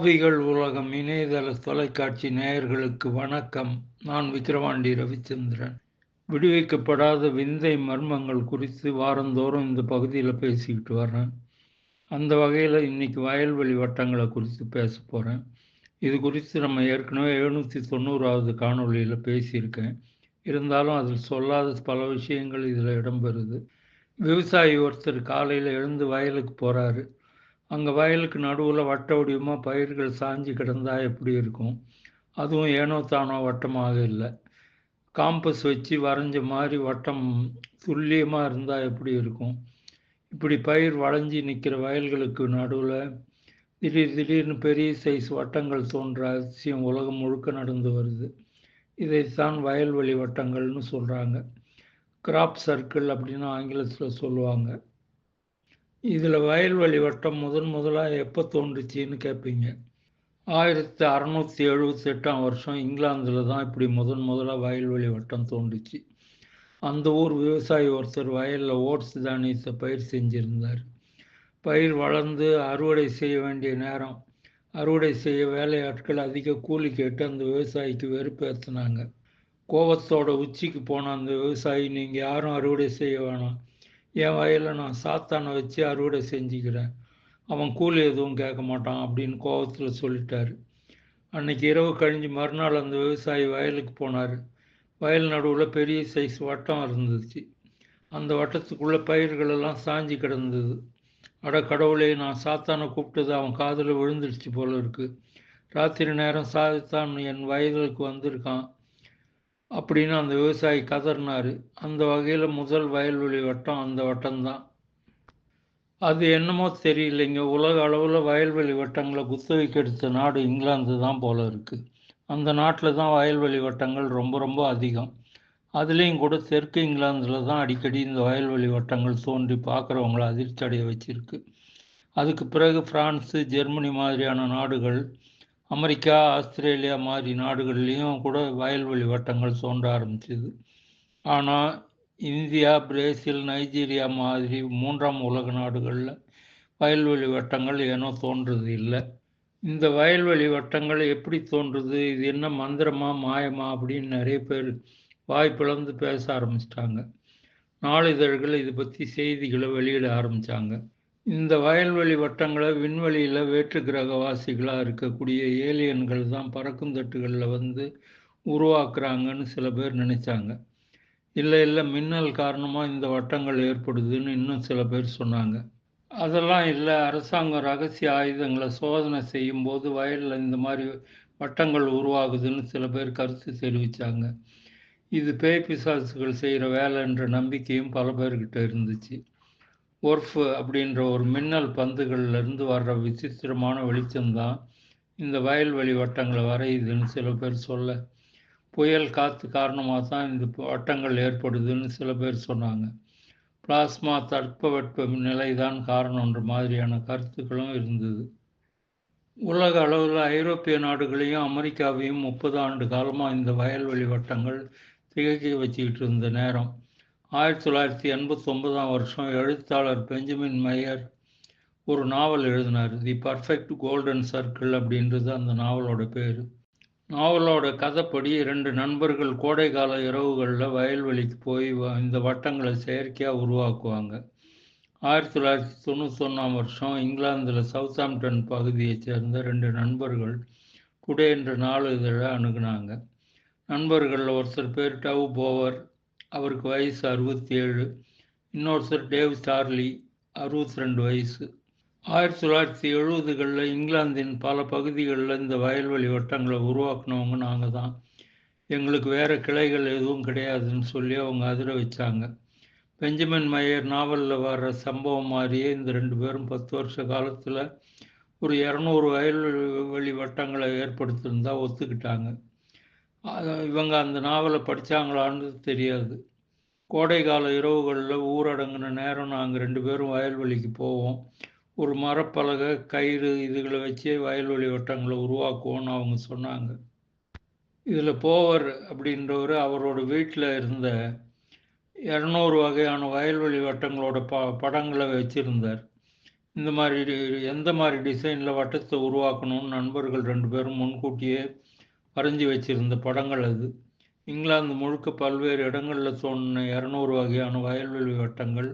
ஆவிகள் உலகம் இணையதள தொலைக்காட்சி நேயர்களுக்கு வணக்கம். நான் விக்கிரவாண்டி ரவிச்சந்திரன். விடுவிக்கப்படாத விந்தை மர்மங்கள் குறித்து வாரந்தோறும் இந்த பகுதியில் பேசிக்கிட்டு வர்றேன். அந்த வகையில் இன்னைக்கு வயல்வெளி வட்டங்களை குறித்து பேச போகிறேன் இது குறித்து நம்ம ஏற்கனவே எழுநூற்றி தொண்ணூறாவது காணொளியில் பேசியிருக்கேன். இருந்தாலும் அதில் சொல்லாத பல விஷயங்கள் இதில் இடம்பெறுது. விவசாயி ஒருத்தர் காலையில் எழுந்து வயலுக்கு போகிறாரு அங்கே வயலுக்கு நடுவில் வட்ட வடிவமாக பயிர்கள் சாஞ்சு கிடந்தால் எப்படி இருக்கும்? அதுவும் ஏனோ தானோ வட்டமாக இல்லை. காம்பஸ் வச்சு வரைஞ்ச மாதிரி வட்டம் துல்லியமாக இருந்தால் எப்படி இருக்கும்? இப்படி பயிர் வளைஞ்சி நிற்கிற வயல்களுக்கு நடுவில் திடீர் திடீர்னு பெரிய சைஸ் வட்டங்கள் தோன்ற அதிசயம் உலகம் முழுக்க நடந்து வருது. இதைத்தான் வயல்வெளி வட்டங்கள்னு சொல்கிறாங்க கிராப் சர்க்கிள் அப்படின்னு ஆங்கிலத்தில் சொல்லுவாங்க. இதில் வயல்வெளி வட்டம் முதன் முதலாக எப்போ தோன்றுச்சின்னு கேட்பீங்க ஆயிரத்தி அறநூற்றி எழுபத்தெட்டாம் வருஷம் இங்கிலாந்தில் தான் இப்படி முதன் முதலாக வயல்வெளி வட்டம் தோன்றுச்சு. அந்த ஊர் விவசாயி ஒருத்தர் வயலில் ஓட்ஸ் தானியத்தை பயிர் செஞ்சுருந்தார். பயிர் வளர்ந்து அறுவடை செய்ய வேண்டிய நேரம். அறுவடை செய்ய வேலையாட்கள் அதிக கூலி கேட்டு அந்த விவசாயிக்கு வெறுப்பேற்றினாங்க கோபத்தோட உச்சிக்கு போன அந்த விவசாயி நீங்கள் யாரும் அறுவடை செய்ய வேணாம். என் வயலில் நான் சாத்தானை வச்சு அறுவடை செஞ்சுக்கிறேன். அவன் கூலி எதுவும் கேட்க மாட்டான் அப்படின்னு கோபத்தில் சொல்லிட்டாரு. அன்னைக்கு இரவு கழிஞ்சு மறுநாள் அந்த விவசாயி வயலுக்கு போனார். வயல் நடுவில் பெரிய சைஸ் வட்டம் இருந்துச்சு. அந்த வட்டத்துக்குள்ளே பயிர்களெல்லாம் சாஞ்சி கிடந்தது. அட கடவுளே நான் சாத்தானை கூப்பிட்டது அவன் காதில் விழுந்துடுச்சு போல இருக்கு. ராத்திரி நேரம் சாத்தான் என் வயலுக்கு வந்திருக்கான். அப்படின்னு அந்த விவசாயி கதறினார். அந்த வகையில் முதல் வயல்வெளி வட்டம் அந்த வட்டம்தான். அது என்னமோ தெரியலைங்க. உலக அளவில் வயல்வெளி வட்டங்களை குத்தகைக்கு எடுத்த நாடு இங்கிலாந்து தான் போல இருக்குது அந்த நாட்டில் தான் வயல்வெளி வட்டங்கள் ரொம்ப ரொம்ப அதிகம். அதுலேயும் கூட தெற்கு இங்கிலாந்தில் தான் அடிக்கடி இந்த வயல்வெளி வட்டங்கள் தோன்றி பார்க்குறவங்கள அதிர்ச்சி அடைய வச்சிருக்கு. அதுக்கு பிறகு ஃப்ரான்ஸு ஜெர்மனி மாதிரியான நாடுகள் அமெரிக்கா ஆஸ்திரேலியா மாதிரி நாடுகள்லேயும் கூட வயல்வெளி வட்டங்கள் தோன்ற ஆரம்பிச்சிது. ஆனால் இந்தியா பிரேசில் நைஜீரியா மாதிரி மூன்றாம் உலக நாடுகளில் வயல்வெளி வட்டங்கள் ஏனோ தோன்றது இல்லை. இந்த வயல்வெளி வட்டங்கள் எப்படி தோன்றுது? இது என்ன மந்திரமா மாயமா அப்படின்னு நிறைய பேர் வாய் பிளந்து பேச ஆரம்பிச்சிட்டாங்க. நாளிதழ்கள் இது பற்றி செய்திகளை வெளியிட ஆரம்பித்தாங்க இந்த வயல்வெளி வட்டங்களை விண்வெளியில் வேற்று கிரகவாசிகளாக இருக்கக்கூடிய ஏலியன்கள் தான் பறக்கும் தட்டுகளில் வந்து உருவாக்குறாங்கன்னு சில பேர் நினைச்சாங்க. இல்லை இல்லை மின்னல் காரணமாக இந்த வட்டங்கள் ஏற்படுதுன்னு இன்னும் சில பேர் சொன்னாங்க. அதெல்லாம் இல்லை அரசாங்கம் ரகசிய ஆயுதங்களை சோதனை செய்யும்போது வயலில் இந்த மாதிரி வட்டங்கள் உருவாகுதுன்னு சில பேர் கருத்து தெரிவித்தாங்க இது பேய் பிசாசுகள் செய்கிற வேலைன்ற நம்பிக்கையும் பல பேர்கிட்ட இருந்துச்சு. ஒர்ஃப் அப்படின்ற ஒரு மின்னல் பந்துகள்லேருந்து வர்ற விசித்திரமான வெளிச்சம்தான் இந்த வயல்வெளி வட்டங்களை வரையுதுன்னு சில பேர் சொல்ல. புயல் காற்று காரணமாக தான் இந்த வட்டங்கள் ஏற்படுதுன்னு சில பேர் சொன்னாங்க. பிளாஸ்மா தட்பவெட்ப நிலை தான் காரணன்ற மாதிரியான கருத்துக்களும் இருந்தது. உலக அளவில் ஐரோப்பிய நாடுகளையும் அமெரிக்காவையும் முப்பது ஆண்டு காலமாக இந்த வயல்வெளி வட்டங்கள் திகைக்க வச்சுக்கிட்டு இருந்த நேரம். ஆயிரத்தி தொள்ளாயிரத்தி எண்பத்தி ஒன்பதாம் வருஷம் எழுத்தாளர் பெஞ்சமின் மையர் ஒரு நாவல் எழுதினார் தி பர்ஃபெக்ட் கோல்டன் சர்க்கிள் அப்படின்றது அந்த நாவலோட பேர். நாவலோட கதைப்படி ரெண்டு நண்பர்கள் கோடைக்கால இரவுகளில் வயல்வெளிக்கு போய் இந்த வட்டங்களை செயற்கையாக உருவாக்குவாங்க. ஆயிரத்தி தொள்ளாயிரத்தி தொண்ணூத்தொன்னாம் வருஷம் இங்கிலாந்தில் சவுத்தாம்டன் பகுதியைச் சேர்ந்த ரெண்டு நண்பர்கள் டுடே என்ற நாளிதழை அணுகுனாங்க. நண்பர்களில் ஒருத்தர் பேர் டவ் போவர் அவருக்கு வயசு அறுபத்தி ஏழு இன்னொருத்தர் டேவ் சார்லி அறுபத்தி ரெண்டு வயசு. ஆயிரத்தி தொள்ளாயிரத்தி எழுபதுகளில் இங்கிலாந்தின் பல பகுதிகளில் இந்த வயல்வெளி வட்டங்களை உருவாக்குனவங்க நாங்கள் தான். எங்களுக்கு வேறு கிளைகள் எதுவும் கிடையாதுன்னு சொல்லி அவங்க அதிர வச்சாங்க. பெஞ்சமின் மயர் நாவலில் வர்ற சம்பவம் மாதிரியே இந்த ரெண்டு பேரும் பத்து வருஷ காலத்தில் ஒரு இரநூறு வயல்வெளி வட்டங்களை ஏற்படுத்தியிருந்தா ஒத்துக்கிட்டாங்க. இவங்க அந்த நாவலை படித்தாங்களான்னு தெரியாது. கோடைக்கால இரவுகளில் ஊரடங்கின நேரம் நாங்கள் ரெண்டு பேரும் வயல்வெளிக்கு போவோம். ஒரு மரப்பலகை கயிறு இதுகளை வச்சே வயல்வெளி வட்டங்களை உருவாக்குவோன்னு அவங்க சொன்னாங்க. இதில் போவர் அப்படின்றவர் அவரோட வீட்டில் இருந்த இரநூறு வகையான வயல்வெளி வட்டங்களோட ப படங்களை வச்சுருந்தார். இந்த மாதிரி எந்த மாதிரி டிசைனில் வட்டத்தை உருவாக்கணும்னு நண்பர்கள் ரெண்டு பேரும் முன்கூட்டியே வரைஞ்சி வச்சிருந்த படங்கள் அது. இங்கிலாந்து முழுக்க பல்வேறு இடங்களில் தோணின இரநூறு வகையான வயல்வெளி வட்டங்கள்.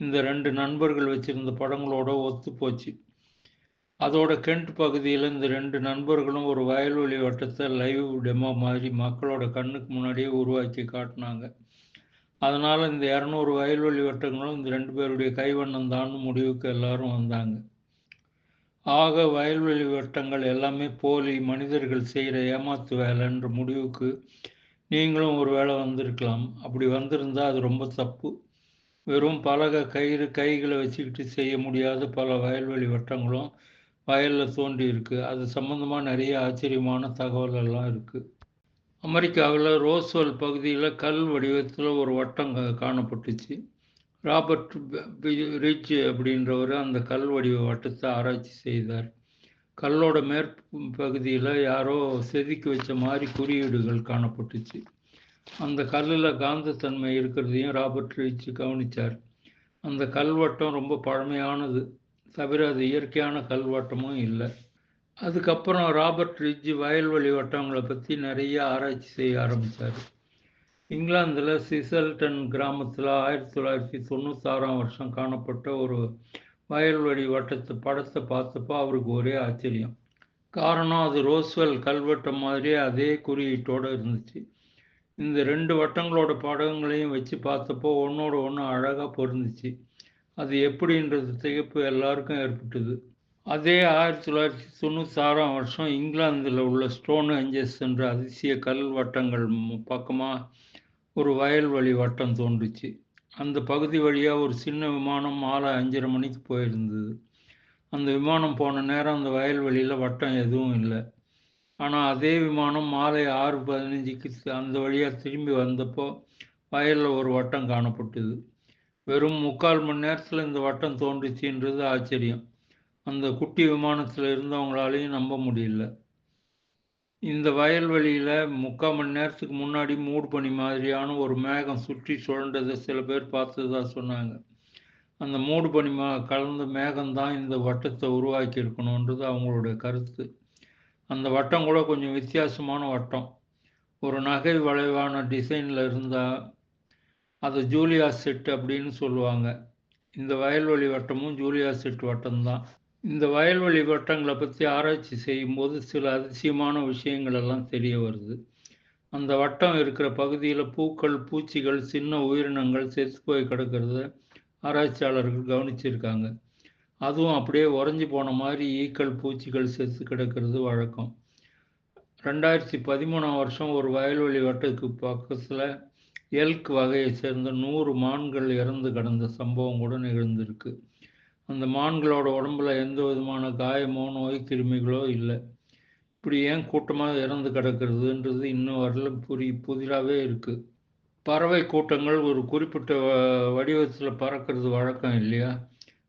இந்த ரெண்டு நண்பர்கள் வச்சிருந்த படங்களோட ஒத்து போச்சு. அதோட கென்ட் பகுதியில் இந்த ரெண்டு நண்பர்களும் ஒரு வயல்வெளி வட்டத்தை லைவ் டெமோ மாதிரி மக்களோட கண்ணுக்கு முன்னாடியே உருவாக்கி காட்டினாங்க. அதனால் இந்த இரநூறு வயல்வெளி வட்டங்களும் இந்த ரெண்டு பேருடைய கைவண்ணம் தான் முடிவுக்கு எல்லாரும் வந்தாங்க. ஆக வயல்வெளி வட்டங்கள் எல்லாமே போலி மனிதர்கள் செய்கிற ஏமாத்து வேலைன்ற முடிவுக்கு நீங்களும் ஒரு வேளை வந்திருக்கலாம். அப்படி வந்திருந்தால் அது ரொம்ப தப்பு. வெறும் பலகை கயிறு கைகளை வச்சுக்கிட்டு செய்ய முடியாத பல வயல்வெளி வட்டங்களும் வயலில் தோண்டி இருக்கு. அது சம்மந்தமாக நிறைய ஆச்சரியமான தகவல் எல்லாம் இருக்குது அமெரிக்காவில் ரோஸ்வெல் பகுதியில் கல் வடிவத்தில் ஒரு வட்டம் காணப்பட்டுச்சு. ராபர்ட் ரிச் அப்படின்றவர் அந்த கல் வடிவ வட்டத்தை ஆராய்ச்சி செய்தார். கல்லோட மேற்பகுதியில் யாரோ செதுக்கி வச்ச மாதிரி குறியீடுகள் காணப்பட்டுச்சு. அந்த கல்லில் காந்தத்தன்மை இருக்கிறதையும் ராபர்ட் ரிச் கவனித்தார் அந்த கல்வட்டம் ரொம்ப பழமையானது தவிர அது இயற்கையான கல்வட்டமும் இல்லை. அதுக்கப்புறம் ராபர்ட் ரிட்ஜ் வயல்வெளி வட்டங்களை பற்றி நிறைய ஆராய்ச்சி செய்ய ஆரம்பித்தார் இங்கிலாந்தில் சிசல்டன் கிராமத்தில் ஆயிரத்தி தொள்ளாயிரத்தி தொண்ணூத்தாறாம் வருஷம் காணப்பட்ட ஒரு வயல்வெளி வட்டத்து படத்தை பார்த்தப்போ அவருக்கு ஒரே ஆச்சரியம். காரணம் அது ரோஸ்வெல் கல்வெட்டம் மாதிரியே அதே குறியீட்டோடு இருந்துச்சு. இந்த ரெண்டு வட்டங்களோட படங்களையும் வச்சு பார்த்தப்போ ஒன்றோட ஒன்று அழகாக பொருந்துச்சு. அது எப்படின்றது திகைப்பு எல்லாருக்கும் ஏற்பட்டது. அதே ஆயிரத்தி தொள்ளாயிரத்தி தொண்ணூத்தாறாம் வருஷம் இங்கிலாந்தில் உள்ள ஸ்டோன் ஏஞ்சஸ் என்ற அதிசய கல் வட்டங்கள் பக்கமாக ஒரு வயல்வெளி வட்டம் தோன்றுச்சு. அந்த பகுதி வழியாக ஒரு சின்ன விமானம் மாலை அஞ்சரை மணிக்கு போயிருந்தது. அந்த விமானம் போன நேரம் அந்த வயல்வெளியில் வட்டம் எதுவும் இல்லை. ஆனால் அதே விமானம் மாலை ஆறு பதினஞ்சுக்கு அந்த வழியாக திரும்பி வந்தப்போ வயலில் ஒரு வட்டம் காணப்பட்டது. வெறும் முக்கால் மணி நேரத்தில் இந்த வட்டம் தோன்றுச்சுன்றது ஆச்சரியம். அந்த குட்டி விமானத்தில் இருந்தவங்களாலையும் நம்ப முடியல. இந்த வயல்வெளியில் முக்கால் மணி நேரத்துக்கு முன்னாடி மூடு பனி மாதிரியான ஒரு மேகம் சுற்றி சுழண்டதை சில பேர் பார்த்ததா சொன்னாங்க. அந்த மூடு பனி மா கலந்த மேகம்தான் இந்த வட்டத்தை உருவாக்கி இருக்கணுன்றது அவங்களுடைய கருத்து. அந்த வட்டம் கூட கொஞ்சம் வித்தியாசமான வட்டம். ஒரு நகை வளைவான டிசைனில் இருந்தால் அதை ஜூலியா செட் அப்படின்னு சொல்லுவாங்க. இந்த வயல்வெளி வட்டமும் ஜூலியா செட் வட்டம்தான். இந்த வயல்வெளி வட்டங்களை பற்றி ஆராய்ச்சி செய்யும்போது சில அதிசயமான விஷயங்கள் எல்லாம் தெரிய வருது. அந்த வட்டம் இருக்கிற பகுதியில் பூக்கள் பூச்சிகள் சின்ன உயிரினங்கள் செத்து போய் கிடக்கிறத ஆராய்ச்சியாளர்கள் கவனிச்சிருக்காங்க. அதுவும் அப்படியே உறைஞ்சி போன மாதிரி ஈக்கள் பூச்சிகள் செத்து கிடக்கிறது வழக்கம். ரெண்டாயிரத்தி பதிமூணாம் வருஷம் ஒரு வயல்வெளி வட்டத்துக்கு பக்கத்தில் எல்க் வகையை சேர்ந்த நூறு மான்கள் இறந்து கிடந்த சம்பவம் கூட நிகழ்ந்திருக்கு. அந்த மான்களோட உடம்புல எந்த விதமான காயமோ நோய் கிருமிகளோ இல்லை. இப்படி ஏன் கூட்டமாக இறந்து கிடக்கிறதுன்றது இன்னும் வரல புரி புதிராகவே இருக்குது பறவை கூட்டங்கள் ஒரு குறிப்பிட்ட வடிவத்தில் பறக்கிறது வழக்கம் இல்லையா?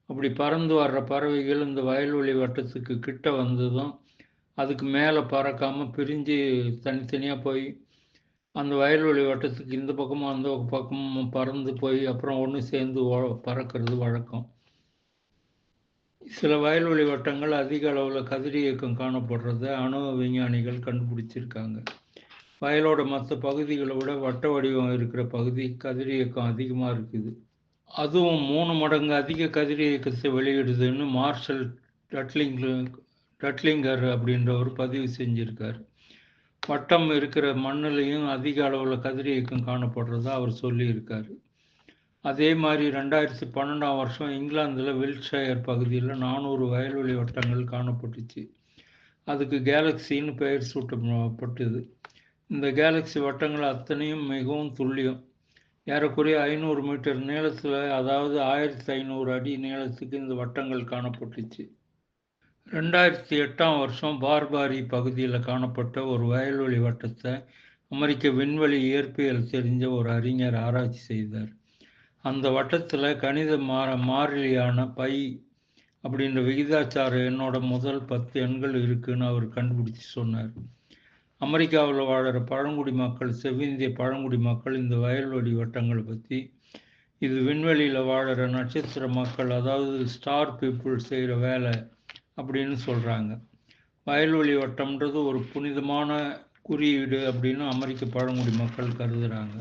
அப்படி பறந்து வர்ற பறவைகள் இந்த வயல்வெளி வட்டத்துக்கு கிட்ட வந்ததும் அதுக்கு மேலே பறக்காமல் பிரிஞ்சு தனித்தனியாக போய் அந்த வயல்வெளி வட்டத்துக்கு இந்த பக்கமும் அந்த பக்கமும் பறந்து போய் அப்புறம் ஒன்று சேர்ந்து பறக்கிறது வழக்கம். சில வயல்வெளி வட்டங்கள் அதிக அளவில் கதிரியக்கம் காணப்படுறதை காணப்படுறத அணு விஞ்ஞானிகள் கண்டுபிடிச்சிருக்காங்க. வயலோட மற்ற பகுதிகளை விட வட்ட வடிவம் இருக்கிற பகுதி கதிரியக்கம் அதிகமாக இருக்குது. அதுவும் மூணு மடங்கு அதிக கதிரியக்கத்தை வெளியிடுதுன்னு மார்ஷல் டட்லிங் டட்லிங்கர் அப்படின்றவர் பதிவு செஞ்சிருக்கார். வட்டம் இருக்கிற மண்ணிலையும் அதிக அளவில் கதிரியக்கம் காணப்படுறதா அவர் சொல்லியிருக்காரு. அதே மாதிரி ரெண்டாயிரத்தி பன்னெண்டாம் வருஷம் இங்கிலாந்தில் வில்ஷயர் பகுதியில் நானூறு வயல்வெளி வட்டங்கள் காணப்பட்டுச்சு. அதுக்கு கேலக்சின்னு பெயர் சூட்டப்பட்டது. இந்த கேலக்சி வட்டங்கள் அத்தனையும் மிகவும் துல்லியம். ஏறக்குறைய ஐநூறு மீட்டர் நீளத்தில் அதாவது ஆயிரத்தி ஐநூறு அடி நீளத்துக்கு இந்த வட்டங்கள் காணப்பட்டுச்சு. ரெண்டாயிரத்தி எட்டாம் வருஷம் பார்பாரி பகுதியில் காணப்பட்ட ஒரு வயல்வெளி வட்டத்தை அமெரிக்க விண்வெளி இயற்பியல் தெரிஞ்ச ஒரு அறிஞர் ஆராய்ச்சி செய்தார். அந்த வட்டத்தில் கணித மாற மாறிலியான பை அப்படின்ற விகிதாச்சார என்னோட முதல் பத்து எண்கள் இருக்குன்னு அவர் கண்டுபிடிச்சு சொன்னார். அமெரிக்காவில் வாழற பழங்குடி மக்கள் செவ்விந்திய பழங்குடி மக்கள் இந்த வயல்வெளி வட்டங்களை பற்றி இது விண்வெளியில் வாழற நட்சத்திர மக்கள் அதாவது ஸ்டார் பீப்புள் செய்கிற வேலை அப்படின்னு சொல்கிறாங்க வயல்வெளி வட்டம்ன்றது ஒரு புனிதமான குறியீடு அப்படின்னு அமெரிக்க பழங்குடி மக்கள் கருதுகிறாங்க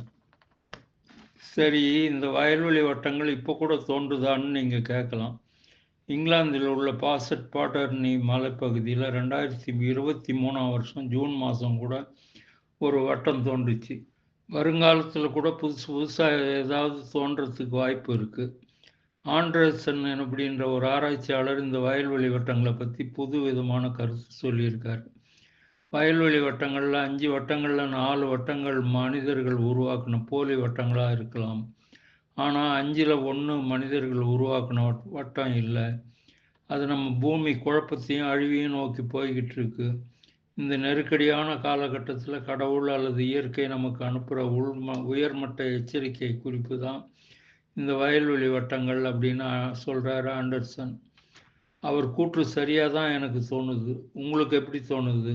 சரி இந்த வயல்வெளி வட்டங்கள் இப்போ கூட தோன்றுதான்னு நீங்கள் கேட்கலாம். இங்கிலாந்தில் உள்ள பாசட் பாட்டர்னி மலைப்பகுதியில் ரெண்டாயிரத்தி இருபத்தி மூணாம் வருஷம் ஜூன் மாதம் கூட ஒரு வட்டம் தோன்றுச்சு. வருங்காலத்தில் கூட புதுசு புதுசாக ஏதாவது தோன்றதுக்கு வாய்ப்பு இருக்குது ஆண்ட்ரசன் அப்படின்ற ஒரு ஆராய்ச்சியாளர் இந்த வயல்வெளி வட்டங்களை பற்றி புது விதமான கருத்து சொல்லியிருக்கார். வயல்வெளி வட்டங்களில் அஞ்சு வட்டங்களில் நாலு வட்டங்கள் மனிதர்கள் உருவாக்கின போலி வட்டங்களாக இருக்கலாம். ஆனால் அஞ்சில் ஒன்று மனிதர்கள் உருவாக்கின வட்டம் இல்லை. அது நம்ம பூமி குழப்பத்தையும் அழிவையும் நோக்கி போய்கிட்டு இருக்கு. இந்த நெருக்கடியான காலகட்டத்தில் கடவுள் அல்லது இயற்கை நமக்கு அனுப்புகிற உள்ம உயர்மட்ட எச்சரிக்கை குறிப்பு தான் இந்த வயல்வெளி வட்டங்கள் அப்படின்னு சொல்கிறாரு ஆண்டர்சன். அவர் கூற்று சரியாக தான் எனக்கு தோணுது. உங்களுக்கு எப்படி தோணுது?